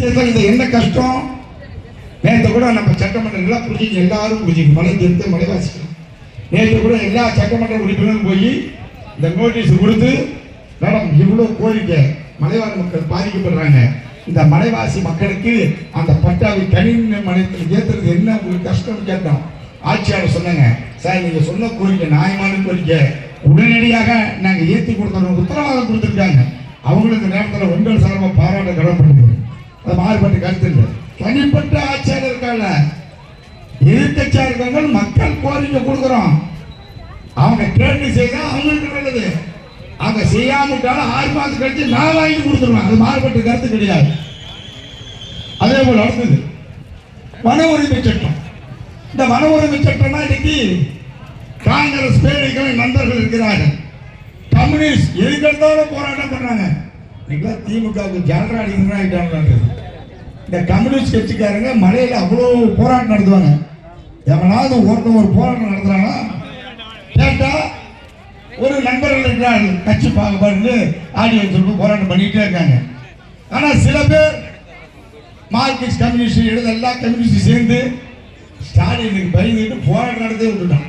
தேர்தல் இது என்ன கஷ்டம்? நேற்று கூட நம்ம சட்டமன்றங்களாக புரிஞ்சுங்க எல்லாரும் புரிஞ்சுங்க மலை திருத்த மலைவாசிக்கலாம் நேற்று கூட எல்லா சட்டமன்ற உறுப்பினரும் போய் இந்த நோட்டீஸ் கொடுத்து மேடம் இவ்வளோ கோரிக்கை மலைவாழ் மக்கள் பாதிக்கப்படுறாங்க. இந்த மலைவாசி மக்களுக்கு அந்த பட்டாவை கணினி மனையத்தில் ஏற்றுறது என்ன? உங்களுக்கு கஷ்டம்னு கேட்டோம். ஆட்சியாளர் சொன்னாங்க சார் நீங்கள் சொன்ன கோரிக்கை நியாயமான கோரிக்கை உடனடியாக நாங்கள் ஏற்றி கொடுத்தோம் உத்தரவாதம் கொடுத்துருக்காங்க. அவங்களுக்கு இந்த நேரத்தில் உங்கள் சார்பாக பாராட்ட கடமைப்படுது அது மாறுபட்ட கருத்து இல்லை தனிப்பட்ட ஆட்சியாளர் இருக்காங்க மக்கள் கோரிக்கை கொடுக்குறோம். அவங்க கேள்வி செய்தா அவங்களுக்கு நல்லது. அவங்க செய்யாமட்டாலும் ஆறு மாதம் கழிச்சு நான் வாங்கி கொடுத்துருவேன். அது மாறுபட்ட கருத்து கிடையாது. அதே போல் அடுத்தது வன உரிமை சட்டம். இந்த வன உரிமை சட்டம்னா இன்னைக்கு காங்கிரஸ் பேரிகள் நண்பர்கள் இருக்கிறார்கள். கம்யூனிஸ்ட் எதுக்கெடுத்தாலும் போராட்டம் பண்ணாங்க இன்னைக்கு திமுகவுக்கு ஜனரா அடிக்கிறாங்க இந்த கம்யூனிஸ்ட் கட்சிக்காரங்க மலையில் அவ்வளோ போராட்டம் நடத்துவாங்க. எவனாவது ஒருத்தன் ஒரு போராட்டம் நடத்துறானா? கேட்டா ஒரு நண்பர்கள் இருக்கிறார்கள் கட்சி பாகுபாடு ஆடியோ சொல்லி போராட்டம் பண்ணிட்டே இருக்காங்க. ஆனால் சில பேர் மார்க்சிஸ்ட் கம்யூனிஸ்ட் எழுத எல்லா கம்யூனிஸ்டும் சேர்ந்து ஸ்டாலினுக்கு பயந்துட்டு போராட்டம் நடத்தே விட்டுட்டான்